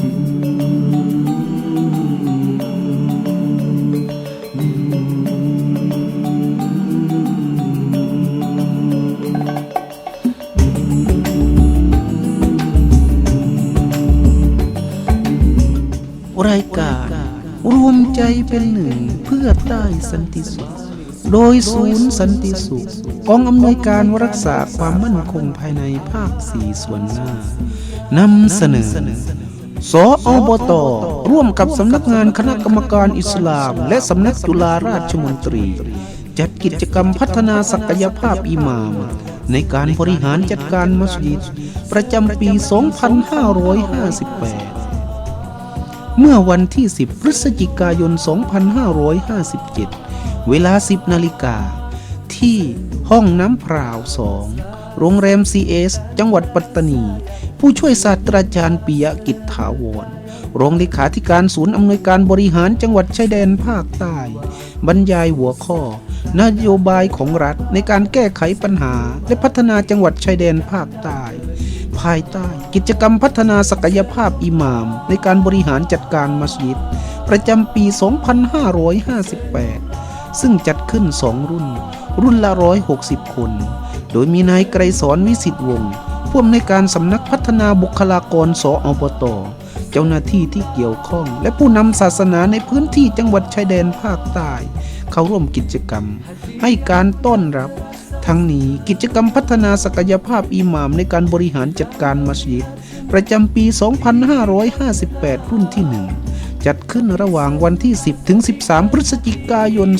รายการรวมใจเป็นหนึ่งเพื่อใต้สันติสุข โดยศูนย์สันติสุขกองอำนวยการรักษาความมั่นคงภายในภาคสี่ส่วนหน้านำเสนอ สอบต ร่วมกับสำนักงานคณะกรรมการอิสลาม และสำนักจุฬาราชมนตรี จัดกิจกรรมพัฒนาศักยภาพอิหม่าม ในการบริหารจัดการมัสยิด ประจำปี 2558 เมื่อวันที่ 10 พฤศจิกายน 2557 เวลา 10 นาฬิกา ที่ห้องน้ำพราว2โรงแรม CS จังหวัดปัตตานี ผู้ช่วยศาสตราจารย์ปิยกิจถาวร รองเลขาธิการศูนย์อำนวยการบริหารจังหวัดชายแดนภาคใต้ บรรยายหัวข้อ นโยบายของรัฐในการแก้ไขปัญหา และพัฒนาจังหวัดชายแดนภาคใต้ ภายใต้กิจกรรมพัฒนาศักยภาพอิหม่าม ในการบริหารจัดการมัสยิด ประจำปี 2558 ซึ่งจัดขึ้น 2 รุ่น รุ่นละ 160 คน โดยมีนายไกรสอนวิสิทธิ์วงศ์ผู้อำนวยการสำนักพัฒนาบุคลากรสอปตเจ้าหน้าที่ที่เกี่ยวข้อง และผู้นำศาสนาในพื้นที่จังหวัดชายแดนภาคใต้ เข้าร่วมกิจกรรม ให้การต้อนรับ ทั้งนี้กิจกรรมพัฒนาศักยภาพอิหม่ามในการบริหารจัดการมัสยิดประจำปี 2558 รุ่นที่ 1 จัดขึ้นระหว่างวันที่ 10 ถึง 13 พฤศจิกายน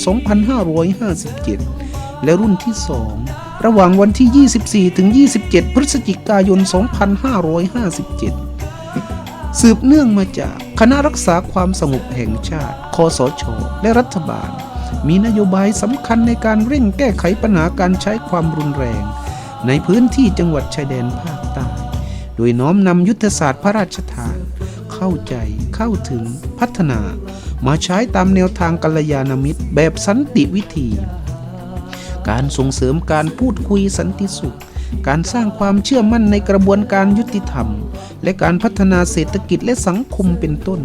2557 และรุ่นที่ 2 ระหว่างวันที่ 24 ถึง 27 พฤศจิกายน 2557 สืบเนื่องมาจากคณะรักษาความสงบแห่งชาติคอสช และรัฐบาล มีนโยบายสำคัญในการเร่งแก้ไขปัญหาการใช้ความรุนแรง ในพื้นที่จังหวัดชายแดนภาคใต้ โดยน้อมนำยุทธศาสตร์พระราชทาน เข้าใจ เข้าถึงพัฒนา มาใช้ตามแนวทางกัลยาณมิตรแบบสันติวิธี การส่งเสริมการพูดคุยสันติสุข การสร้างความเชื่อมั่นในกระบวนการยุติธรรม และการพัฒนาเศรษฐกิจและสังคมเป็นต้น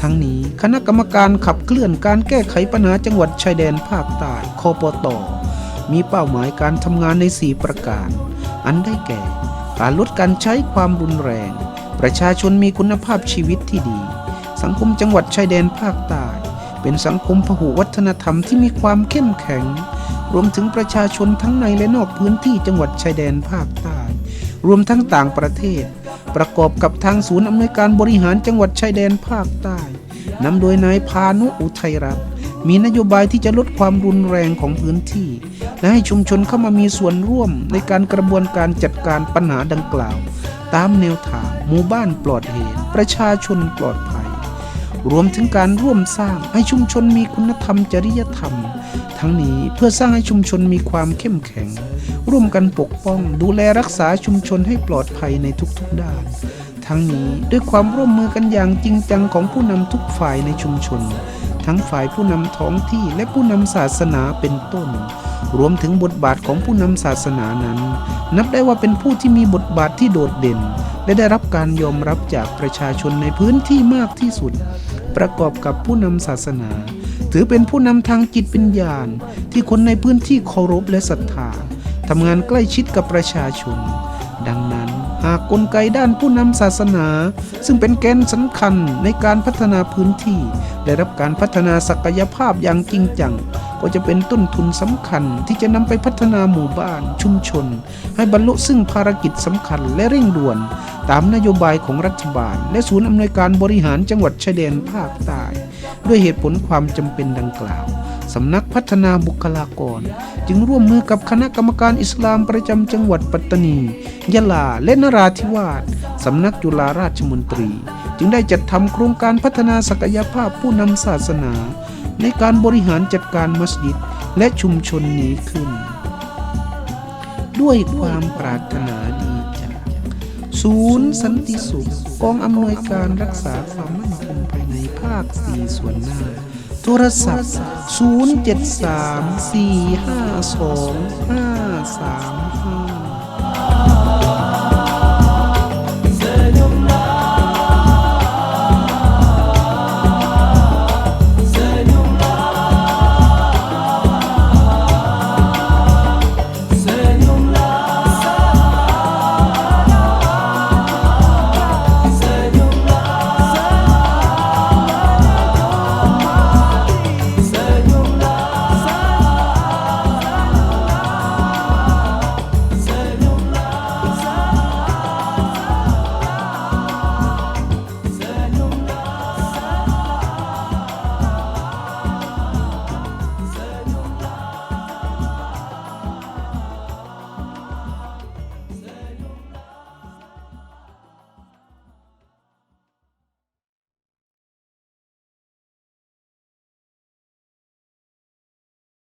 ทั้งนี้คณะกรรมการขับเคลื่อนการแก้ไขปัญหาจังหวัดชายแดนภาคใต้คอปตอมีเป้าหมายการทำงานใน 4 ประการ อันได้แก่ การลดการใช้ความรุนแรง ประชาชนมีคุณภาพชีวิตที่ดี สังคมจังหวัดชายแดนภาคใต้ เป็นสังคมพหุวัฒนธรรมที่มีความเข้มแข็ง รวมถึงประชาชนทั้งในและนอกพื้นที่จังหวัดชายแดนภาคใต้ รวมทั้งต่างประเทศ ประกอบกับทางศูนย์อำนวยการบริหารจังหวัดชายแดนภาคใต้นำโดยนายพานุอุทัยรัตน์ มีนโยบายที่จะลดความรุนแรงของพื้นที่ และให้ชุมชนเข้ามามีส่วนร่วมในการกระบวนการจัดการปัญหาดังกล่าว ตามแนวทางหมู่บ้านปลอดเหตุ ประชาชนปลอดภัย รวมถึงการร่วมสร้างให้ชุมชนมีคุณธรรมจริยธรรม ทั้งนี้เพื่อสร้างให้ชุมชนมีความเข้มแข็ง ร่วมกันปกป้องดูแลรักษาชุมชนให้ปลอดภัยในทุกๆด้านทั้งนี้ด้วยความร่วมมือกันอย่างจริงจังของผู้นำทุกฝ่ายในชุมชน ทั้งฝ่ายผู้นำท้องที่และผู้นำศาสนาเป็นต้น รวมถึงบทบาทของผู้นำศาสนานั้น นับได้ว่าเป็นผู้ที่มีบทบาทที่โดดเด่น และได้รับการยอมรับจากประชาชนในพื้นที่มากที่สุด ประกอบกับผู้นำศาสนา ถือเป็นผู้นำทางจิตวิญญาณ ที่คนในพื้นที่เคารพและศรัทธาทำงานใกล้ชิดกับประชาชน ดังนั้น หากกลไกด้านผู้นำศาสนา ซึ่งเป็นแกนสำคัญในการพัฒนาพื้นที่ ได้รับการพัฒนาศักยภาพอย่างจริงจัง ก็จะเป็นต้นทุนสำคัญที่จะนำไปพัฒนาหมู่บ้านชุมชน ให้บรรลุซึ่งภารกิจสำคัญและเร่งด่วน ตามนโยบายของรัฐบาล และศูนย์อำนวยการบริหารจังหวัดชายแดนภาคใต้ ด้วยเหตุผลความจำเป็นดังกล่าว สำนักพัฒนาบุคลากร จึงร่วมมือกับคณะกรรมการอิสลามประจำจังหวัดปัตตานี ยะลาและนราธิวาสสำนักจุฬาราชมนตรี จึงได้จัดทำโครงการพัฒนาศักยภาพผู้นำศาสนา ในการบริหารจัดการมัสยิดและชุมชนนี้ขึ้น ด้วยความปรารถนาดี ศูนย์สันติสุขกองอำนวยการรักษาความมั่นคงภายในภาค 4 ส่วนหน้า โทรศัพท์ 073 452 5363